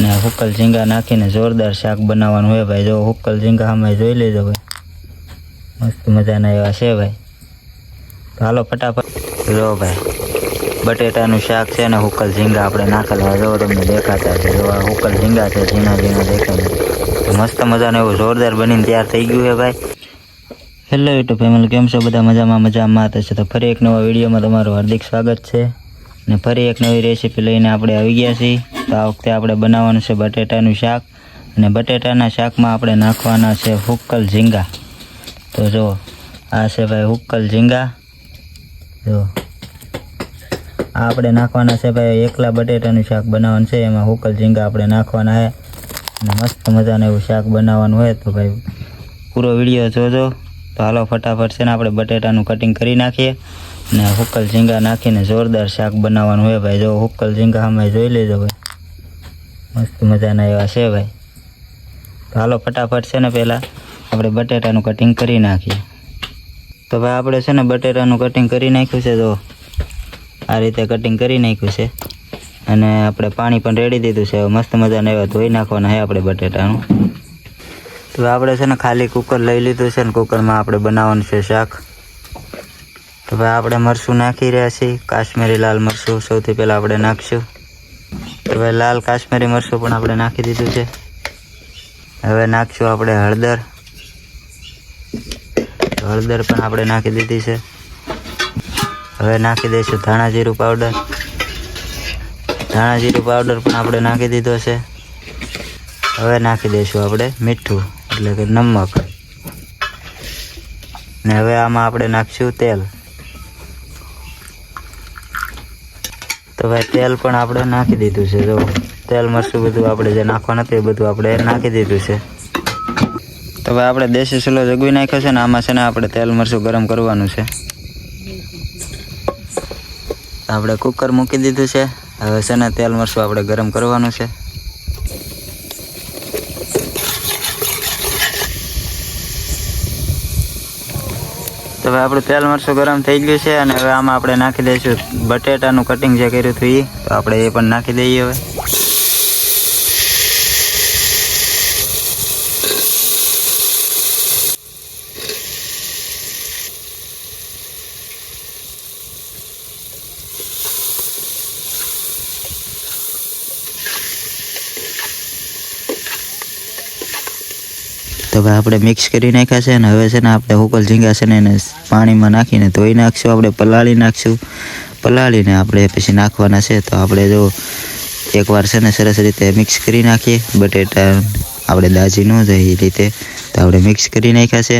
ને હુક્કલ ઝીંગા નાખીને જોરદાર શાક બનાવવાનું હોય ભાઈ. જો હુક્કલ ઝીંગા અમે જોઈ લેજો ભાઈ. મસ્ત મજાના એવા છે ભાઈ. હાલો ફટાફટ. જો ભાઈ, બટેટાનું શાક છે ને હુક્કલ ઝીંગા આપણે નાખેલા જો તમને દેખાતા છે જો આ હુક્કલ ઝીંગા છે, ઝીણા ઝીણા દેખાય મસ્ત મજાનું એવું જોરદાર બનીને તૈયાર થઈ ગયું છે ભાઈ. હેલો યુટ્યુબ ફેમિલી, કેમ છો? બધા મજામાં મજામાં. તો છે તો ફરી એક નવા વિડીયોમાં તમારું હાર્દિક સ્વાગત છે. ને ફરી એક નવી રેસીપી લઈને આપણે આવી ગયા છીએ. તો આ વખતે આપણે બનાવવાનું છે બટેટાનું શાક. અને બટેટાના શાકમાં આપણે નાખવાના છે હુક્કલ ઝીંગા. તો જો, આ છે ભાઈ હુક્કલ ઝીંગા. જો, આ આપણે નાખવાના છે ભાઈ એકલા બટેટાનું શાક બનાવવાનું છે. એમાં હુક્કલ ઝીંગા આપણે નાખવાના છે. અને મસ્ત મજાનું એવું શાક બનાવવાનું હોય તો ભાઈ પૂરો વીડિયો જોજો. તો હાલો ફટાફટ છે ને આપણે બટેટાનું કટિંગ કરી નાખીએ. ને હુક્કલ ઝીંગા નાખીને જોરદાર શાક બનાવવાનું હોય ભાઈ. જો હુક્કલ ઝીંગા અમે જોઈ લેજો ભાઈ. મસ્ત મજાના એવા છે ભાઈ. હાલો ફટાફટ છે ને પહેલાં આપણે બટેટાનું કટિંગ કરી નાખીએ. તો ભાઈ આપણે છે ને બટેટાનું કટિંગ કરી નાખ્યું છે, જો. આ રીતે કટિંગ કરી નાખ્યું છે. અને આપણે પાણી પણ રેડી દીધું છે. મસ્ત મજાના એવા ધોઈ નાખવાના છે આપણે બટેટાનું. તો આપણે છે ને ખાલી કુકર લઈ લીધું છે ને કુકરમાં આપણે બનાવવાનું છે શાક. તો ભાઈ આપણે મરચું નાખી રહ્યા છીએ. કાશ્મીરી લાલ મરચું સૌથી પહેલાં આપણે નાખીશું. તો ભાઈ લાલ કાશ્મીરી મરચું પણ આપણે નાખી દીધું છે. હવે નાખશું આપણે હળદર. હળદર પણ આપણે નાખી દીધી છે. હવે નાખી દઈશું ધાણા જીરું પાવડર. ધાણા જીરું પાવડર પણ આપણે નાખી દીધો છે. હવે નાખી દઈશું આપણે મીઠું, એટલે કે નમક. ને હવે આમાં આપણે નાખશું તેલ. તો ભાઈ, તેલ પણ આપણે નાખી દીધું છે, જો. તેલ, મરચું બધું આપણે જે નાખવાનું હતું એ બધું આપણે નાખી દીધું છે. તો ભાઈ, આપણે દેશી ચૂલો જગવી નાખ્યો છે ને, આમાં છે ને આપણે તેલ, મરચું ગરમ કરવાનું છે. આપણે કુકર મૂકી દીધું છે. હવે છે ને તેલ, મરચું આપણે ગરમ કરવાનું છે. તો હવે આપણું તેલ મરચું ગરમ થઈ ગયું છે અને હવે આમાં આપણે નાખી દઈશું બટેટાનું કટિંગ જે કર્યું હતું એ તો આપણે એ પણ નાખી દઈએ હવે. તો ભાઈ આપણે મિક્સ કરી નાખ્યા છે અને હવે છે ને આપણે હુકલ ઝીંગા છે ને એને પાણીમાં નાખીને ધોઈ નાખશું. આપણે પલાળી નાખશું. પલાળીને આપણે પછી નાખવાના છે. તો આપણે જો એકવાર છે ને સરસ રીતે મિક્સ કરી નાખીએ. બટેટા આપણે દાજી ન જાય એ રીતે. તો આપણે મિક્સ કરી નાખ્યા છે.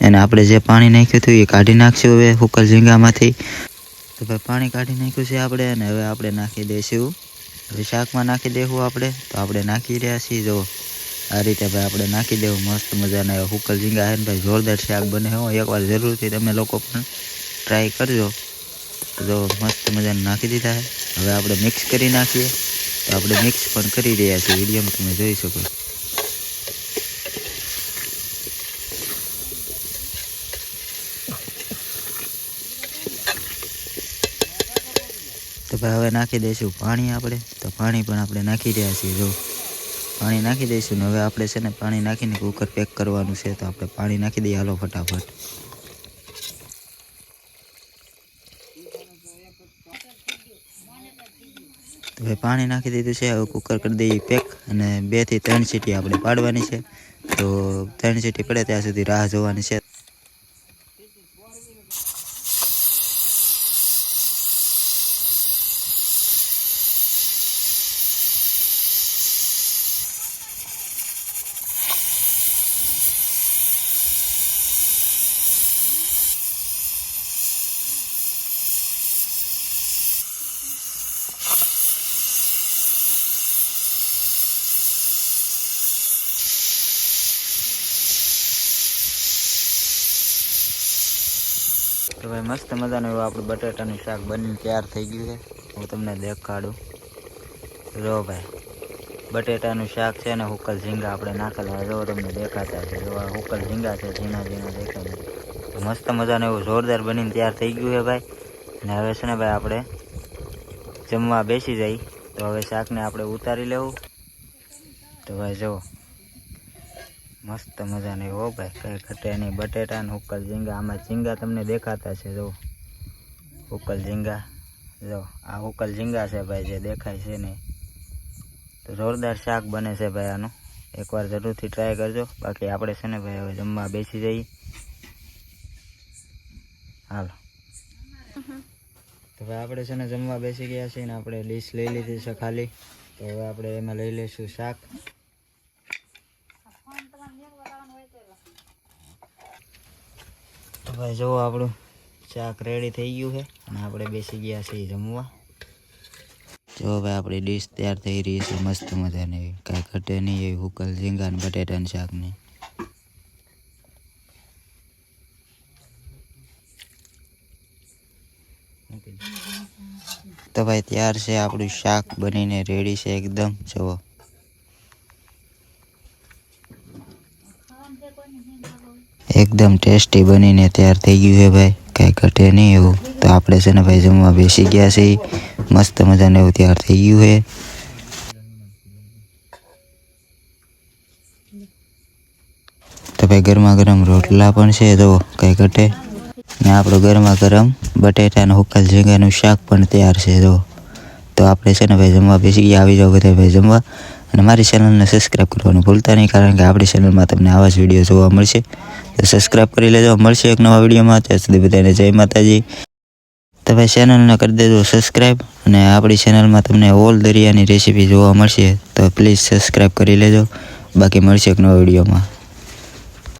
અને આપણે જે પાણી નાખ્યું હતું એ કાઢી નાખશું હવે હુકલ ઝીંગામાંથી. તો ભાઈ પાણી કાઢી નાખ્યું છે આપણે અને હવે આપણે નાખી દઈશું હવે શાકમાં નાખી દેવું આપણે. તો આપણે નાખી રહ્યા છીએ, જો. આ રીતે ભાઈ આપણે નાખી દેવું, મસ્ત મજાના એવા હુકલ ઝીંગા હે ને ભાઈ, જોરદાર શાક બને હો. એકવાર જરૂરથી તમે લોકો પણ ટ્રાય કરજો. જો મસ્ત મજાને નાખી દીધા છે. હવે આપણે મિક્સ કરી નાખીએ. તો આપણે મિક્સ પણ કરી રહ્યા છીએ. વિડીયોમાં તમે જોઈ શકો તો ભાઈ હવે નાખી દઈશું પાણી આપણે. તો પાણી પણ આપણે નાખી રહ્યા છીએ, જો. પાણી નાખી દઈશું ને હવે આપણે છે ને પાણી નાખીને કુકર પેક કરવાનું છે તો આપણે પાણી નાખી દઈએ. હાલો ફટાફટ. ભાઈ પાણી નાખી દીધું છે. હવે કુકર કરી દઈએ પેક અને બેથી ત્રણ સીટી આપણે પાડવાની છે. તો ત્રણ સીટી પડે ત્યાં સુધી રાહ જોવાની છે. તો ભાઈ મસ્ત મજાનું એવું આપણું બટાટાનું શાક બનીને તૈયાર થઈ ગયું છે. હું તમને દેખાડું. જો ભાઈ, બટેટાનું શાક છે ને હુકલ ઝીંગા આપણે નાખેલા જો તમને દેખાતા છે જો આ હુકલ ઝીંગા છે, ઝીણા ઝીણા દેખાય મસ્ત મજાનું એવું જોરદાર બનીને તૈયાર થઈ ગયું છે ભાઈ. અને હવે છે ને ભાઈ આપણે જમવા બેસી જઈ. તો હવે શાકને આપણે ઉતારી લેવું. તો ભાઈ જુઓ. મસ્ત મજાની હો ભાઈ, કઈ ઘટે નહીં. બટેટા ને ઉકલ ઝીંગા. આમાં ઝીંગા તમને દેખાતા છે, જો. ઉકલ ઝીંગા. જો, આ ઉકલ ઝીંગા છે ભાઈ, જે દેખાય છે ને તો જોરદાર શાક બને છે ભાઈ આનું. એકવાર જરૂરથી ટ્રાય કરજો. બાકી આપણે છે ને ભાઈ, હવે જમવા બેસી જઈએ. હાલો. તો ભાઈ આપણે છે ને જમવા બેસી ગયા છીએ ને આપણે ડીશ લઈ લીધી છે ખાલી. તો હવે આપણે એમાં લઈ લઈશું શાક. તો ભાઈ જુઓ આપણું શાક રેડી થઈ ગયું છે અને આપણે બેસી ગયા છીએ જમવા. જો ભાઈ, આપણી ડીશ તૈયાર થઈ રહી છે મસ્ત મજાની. કાંઈ ઘટે નહીં એવી હુકલ ઝીંગા ને બટેટાનું શાક નહીં તો ભાઈ, તૈયાર છે આપણું શાક બનીને રેડી છે એકદમ. જુઓ. એકદમ ટેસ્ટી બનીને તૈયાર થઈ ગયું છે ભાઈ. કાંઈ ઘટે નહીં એવું. તો આપણે છે ને ભાઈ જમવા બેસી ગયા છીએ. મસ્ત મજાને એવું તૈયાર થઈ ગયું છે. તો ભાઈ ગરમા ગરમ રોટલા પણ છે તો કાંઈ ઘટે. ને આપણું ગરમા ગરમ બટેટા અને હુકલ ઝીંગાનું શાક પણ તૈયાર છે તો તો આપણે છે ને ભાઈ જમવા બેસી ગયા, આવી જાઓ બધા ભાઈ જમવા. અને મારી ચેનલને સબસ્ક્રાઈબ કરવાનું ભૂલતા નહીં, કારણ કે આપણી ચેનલમાં તમને આવા જ વીડિયો જોવા મળશે. તો સબસ્ક્રાઈબ કરી લેજો. મળશે એક નવા વિડીયોમાં ત્યાં સુધી બધાને જય માતાજી. તમે ચેનલને કરી દેજો સબસ્ક્રાઈબ અને આપણી ચેનલમાં તમને ઓલ દરિયાની રેસીપી જોવા મળશે. તો પ્લીઝ સબસ્ક્રાઈબ કરી લેજો. બાકી મળશે એક નવા વિડીયોમાં